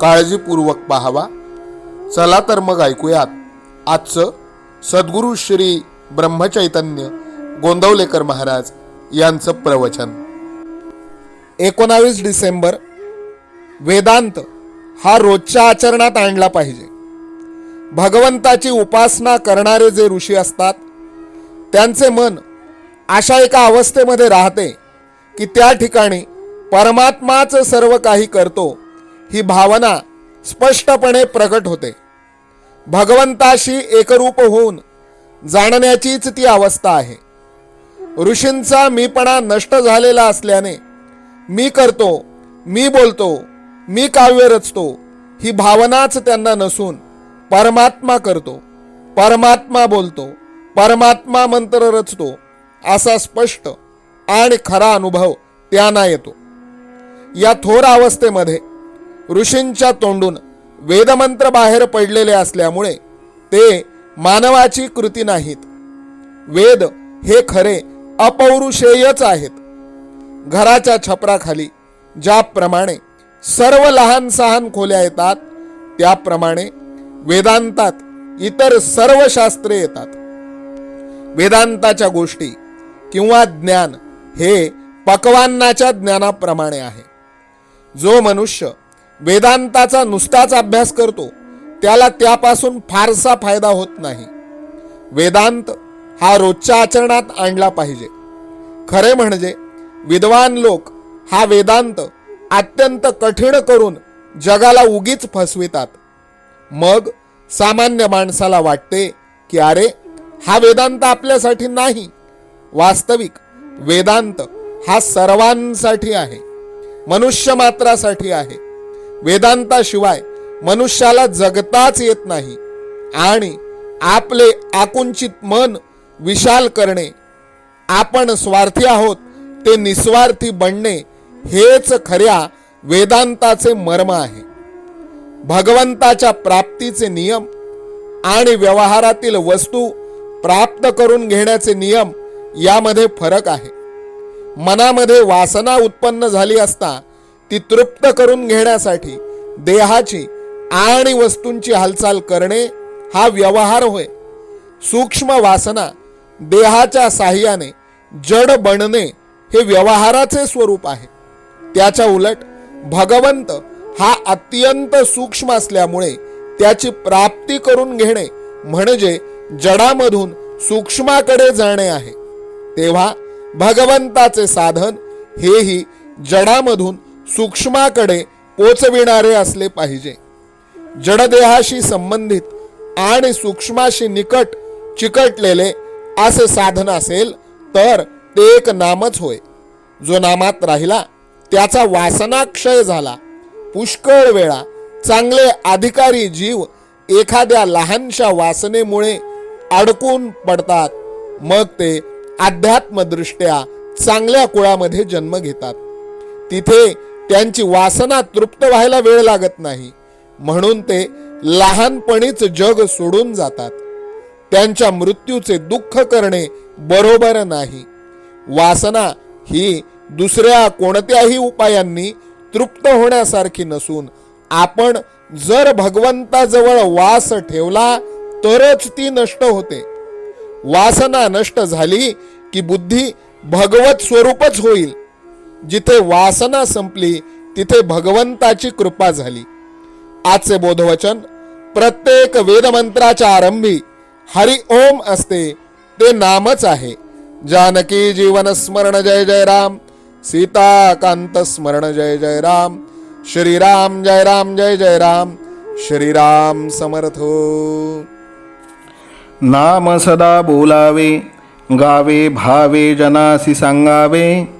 काळजीपूर्वक पाहावा. चला तर मग ऐकूयात. आजचं सद्गुरू श्री ब्रह्मचैतन्य गोंदवलेकर महाराज यांचं प्रवचन. एकोणावीस डिसेंबर वेदांत हा रोजच्या आचरणात आणला पाहिजे. भगवंताची उपासना करणारे जे ऋषी असतात त्यांचे मन अशा एका अवस्थेमध्ये राहते की त्या ठिकाणी परमात्माच सर्व काही करतो ही भावना स्पष्टपणे प्रकट होते. भगवंताशी एकरूप होऊन जाणण्याचीच ती अवस्था आहे. ऋषींचा मीपणा नष्ट झालेला असल्याने मी करतो मी बोलतो मी काव्य रचतो ही भावनाच त्यांना नसून परमात्मा करतो. परमात्मा बोलतो परमात्मा मंत्र रचतो असा स्पष्ट आणि खरा अनुभव त्यांना येतो. या थोर अवस्थेमध्ये ऋषींच्या तोंडून वेदमंत्र बाहेर पडलेले असल्यामुळे ते मानवाची कृती नाहीत. वेद हे खरे अपौरुषेयच आहेत. घराच्या छपराखाली ज्याप्रमाणे सर्व लहान सहान खोल्या येतात त्याप्रमाणे वेदांतात इतर सर्व शास्त्रे येतात. वेदांताच्या गोष्टी किंवा ज्ञान हे पकवान्नाच्या ज्ञानाप्रमाणे आहे. जो मनुष्य वेदांताचा नुसताच अभ्यास करतो त्याला त्यापासून फारसा फायदा होत नाही. वेदांत हा रोजच्या आचरणात आणला पाहिजे. खरे म्हणजे विद्वान लोक हा वेदांत अत्यंत कठीण करून जगाला उगीच फसवितात. मग सामान्य माणसाला वाटते की अरे हा वेदांत आपल्यासाठी नाही. वास्तविक वेदांत हा सर्वांसाठी आहे. मनुष्य मात्रासाठी आहे. वेदांताशिवाय मनुष्याला जगताच येत नाही. आणि आपले आकुंचित मन विशाल करणे आपण स्वार्थी आहोत ते निस्वार्थी बनणे हेच खऱ्या वेदांताचे मर्म आहे. भगवंताच्या प्राप्तीचे नियम आणि व्यवहारातील वस्तू प्राप्त करून घेण्याचे नियम यामध्ये फरक आहे. मनामध्ये वासना उत्पन्न झाली असता ती तृप्त करून घेण्यासाठी देहाची आणि वस्तूंची हालचाल करणे हा व्यवहार होय. सूक्ष्म वासना देहाच्या साह्याने जड बनणे हे व्यवहाराचे स्वरूप आहे. त्याच्या उलट भगवंत हा अत्यंत सूक्ष्म असल्यामुळे त्याची प्राप्ती करून घेणे म्हणजे जडामधून सूक्ष्माकडे जाणे आहे. तेव्हा भगवंताचे साधन हेही जडामधून सूक्ष्माकडे पोचविणारे असले पाहिजे. जडदेहाशी संबंधित आणि सूक्ष्माशी निकट चिकटलेले असे साधन असेल तर ते एक नामच होय. जो नामात राहिला त्याचा वासनाक्षय झाला. पुष्कळ वेळा चांगले अधिकारी जीव एखाद्या लहानशा वासनेमुळे अडकून पडतात. मग ते अध्यात्मदृष्ट्या चांगल्या कुळामध्ये जन्म घेतात. तिथे त्यांची वासना तृप्त व्हायला वेळ लागत नाही. म्हणून ते लहानपणीच जग सोडून जातात. त्यांच्या मृत्यूचे दुःख करणे बरोबर नाही. वासना ही दुसऱ्या कोणत्याही उपायांनी तृप्त होण्यासारखी नसून आपण जर भगवंताजवळ वास ठेवला तरच ती नष्ट होते. वासना नष्ट झाली की बुद्धी भगवत स्वरूपच होईल. जिथे वासना संपली तिथे भगवंताची कृपा झाली. आजचे बोधवचन प्रत्येक वेदमंत्राच्या आरंभी हरि ओम असते ते नामच आहे. जानकी जीवन स्मरण जय जय राम. सीता कांत स्मरण जय जय राम. श्रीराम जय राम जय जय राम. श्रीराम समर्थो. नाम सदा बोलावे गावे भावे जनासी सांगावे.